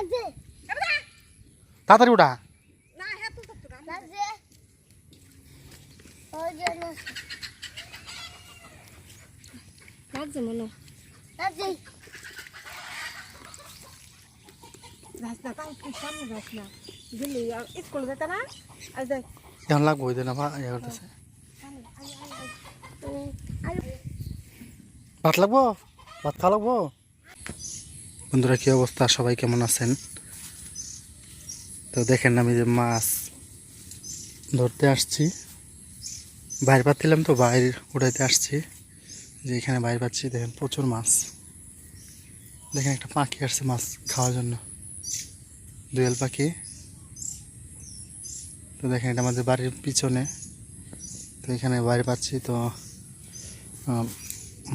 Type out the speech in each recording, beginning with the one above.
লাগছে তাড়াতাড়ি উঠা না হ্যাঁ তুই তো না লাগছে ওই জন্য লাগছে মনে লাগছে যাস না তাও তুই সামনে যাস না দিল্লি স্কুল যেতে না আর দেখ এখন লাগবো ওই দিন আবার ইয়ে করতেছে ভাত লাগবো ভাত খাওয়া লাগবো বন্ধুরা, কি অবস্থা? সবাই কেমন আছেন? তো দেখেন আমি যে মাছ ধরতে আসছি। বাইরে পাচ্ছিলাম তো, বাইরে উঠাইতে আসছি। যে এখানে বাইরে পাচ্ছি, দেখেন প্রচুর মাছ। দেখেন একটা পাখি আসছে মাছ খাওয়ার জন্য। দুয়েল পাখি। তো দেখেন এটা আমাদের বাড়ির পিছনে। তো এখানে বাইরে পাচ্ছি, তো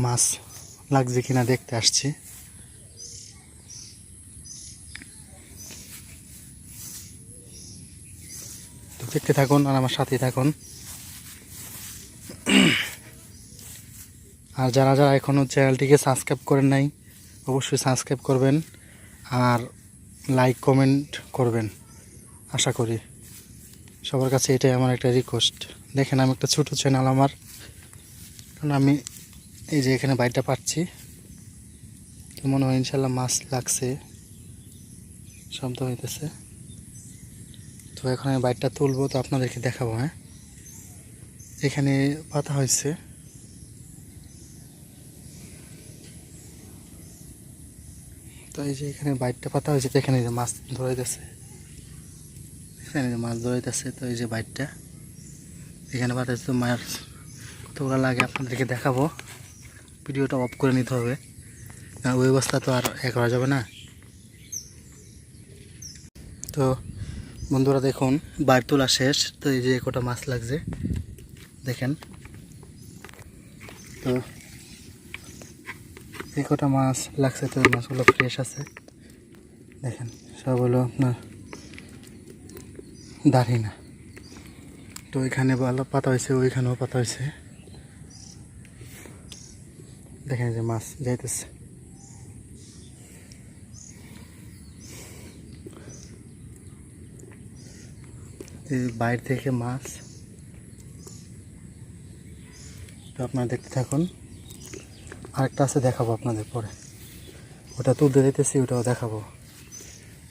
মাছ লাগছে কিনা দেখতে আসছি। দেখতে থাকুন আর আমার সাথেই থাকুন। আর যারা যারা এখনও চ্যানেলটিকে সাবস্ক্রাইব করেন নাই, অবশ্যই সাবস্ক্রাইব করবেন আর লাইক, কমেন্ট করবেন, আশা করি। সবার কাছে এটাই আমার একটা রিকোয়েস্ট দেখেন, আমি একটা ছোটো চ্যানেল আমার। কারণ আমি এই যে এখানে বাইরটা পাচ্ছি মনে হয় ইনশাল্লাহ মাছ লাগছে, শব্দ হইতেছে। তো এখন আমি বাইরটা তুলবো, তো আপনাদেরকে দেখাবো হ্যাঁ? এখানে পাতা হয়েছে। তো এই যে এখানে বাইরটা পাতা হয়েছে, তো এখানে যে মাছ ধরাইতেছে। এখানে যে মাছ ধরাইতেছে, তো এই যে বাইরটা। এখানে পাঠাচ্ছে তো মাছ কতগুলো লাগে আপনাদেরকে দেখাবো। ভিডিওটা অফ করে নিতে হবে। কারণ ওই অবস্থা তো আর এ করা যাবে না। তো বন্ধুরা দেখুন বাইর তোলা শেষ, তো এই যে কটা মাছ লাগছে, দেখেন। তো এই কটা মাছ লাগছে, তো মাছগুলো ফ্রেশ আছে। দেখেন সব হলো আপনার দাঁড়ি না তো এখানে ভালো পাতা হয়েছে, ওইখানেও পাতা হয়েছে। দেখেন যে মাছ যাইতেছে এই বাইরে থেকে মাছ। তো আপনারা দেখতে থাকুন। আরেকটা আছে দেখাবো আপনাদের পরে। ওটা তুলতে দিতেছি ওটাও দেখাবো।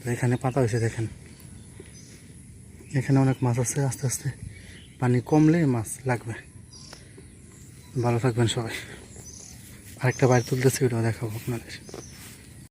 তো এখানে পাতা হয়েছে, দেখেন। এখানে অনেক মাছ আছে, আস্তে আস্তে। পানি কমলে মাছ লাগবে। ভালো থাকবেন সবাই। আরেকটা বাইরে তুলতেছি, ওটাও দেখাবো আপনাদের।